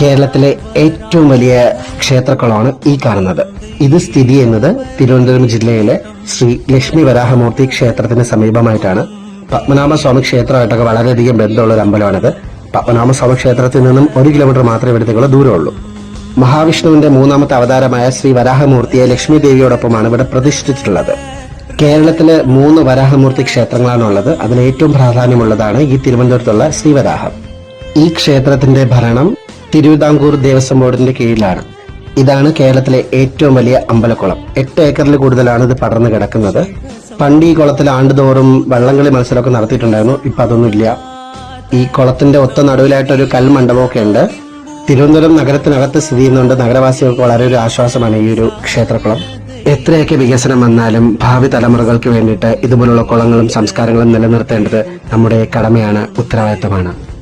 കേരളത്തിലെ ഏറ്റവും വലിയ ക്ഷേത്രക്കുളമാണ് ഈ കാണുന്നത്. ഇത് സ്ഥിതി ചെയ്യുന്നത് തിരുവനന്തപുരം ജില്ലയിലെ ശ്രീ ലക്ഷ്മി വരാഹമൂർത്തി ക്ഷേത്രത്തിന് സമീപമായിട്ടാണ്. പത്മനാഭസ്വാമി ക്ഷേത്രമായിട്ടൊക്കെ വളരെയധികം ബന്ധമുള്ള ഒരു അമ്പലമാണിത്. പത്മനാഭസ്വാമി ക്ഷേത്രത്തിൽ നിന്നും ഒരു കിലോമീറ്റർ മാത്രമേ ഇവിടത്തേക്കുള്ള ദൂരമുള്ളൂ. മഹാവിഷ്ണുവിന്റെ മൂന്നാമത്തെ അവതാരമായ ശ്രീ വരാഹമൂർത്തിയെ ലക്ഷ്മി ദേവിയോടൊപ്പമാണ് ഇവിടെ പ്രതിഷ്ഠിച്ചിട്ടുള്ളത്. കേരളത്തിലെ മൂന്ന് വരാഹമൂർത്തി ക്ഷേത്രങ്ങളാണുള്ളത്. അതിൽ ഏറ്റവും പ്രാധാന്യമുള്ളതാണ് ഈ തിരുവനന്തപുരത്തുള്ള ശ്രീവരാഹം ഈ ക്ഷേത്രത്തിന്റെ ഭരണം തിരുവിതാംകൂർ ദേവസ്വം ബോർഡിന്റെ കീഴിലാണ്. ഇതാണ് കേരളത്തിലെ ഏറ്റവും വലിയ അമ്പലക്കുളം. എട്ട് ഏക്കറിൽ കൂടുതലാണ് ഇത് പടർന്നു കിടക്കുന്നത്. പണ്ട് ഈ കുളത്തിൽ ആണ്ടുതോറും വള്ളംകളി മത്സരമൊക്കെ നടത്തിയിട്ടുണ്ടായിരുന്നു. ഇപ്പൊ അതൊന്നുമില്ല ഈ കുളത്തിന്റെ ഒത്ത നടുവിലായിട്ട് ഒരു കൽമണ്ഡപമൊക്കെ ഉണ്ട്. തിരുവനന്തപുരം നഗരത്തിനകത്ത് സ്ഥിതി ചെയ്യുന്നുണ്ട് നഗരവാസികൾക്ക് വളരെ ഒരു ആശ്വാസമാണ് ഈ ഒരു ക്ഷേത്രക്കുളം. എത്രയൊക്കെ വികസനം വന്നാലും ഭാവി തലമുറകൾക്ക് വേണ്ടിയിട്ട് ഇതുപോലുള്ള കുളങ്ങളും സംസ്കാരങ്ങളും നിലനിർത്തേണ്ടത് നമ്മുടെ കടമയാണ് ഉത്തരവാദിത്തമാണ്.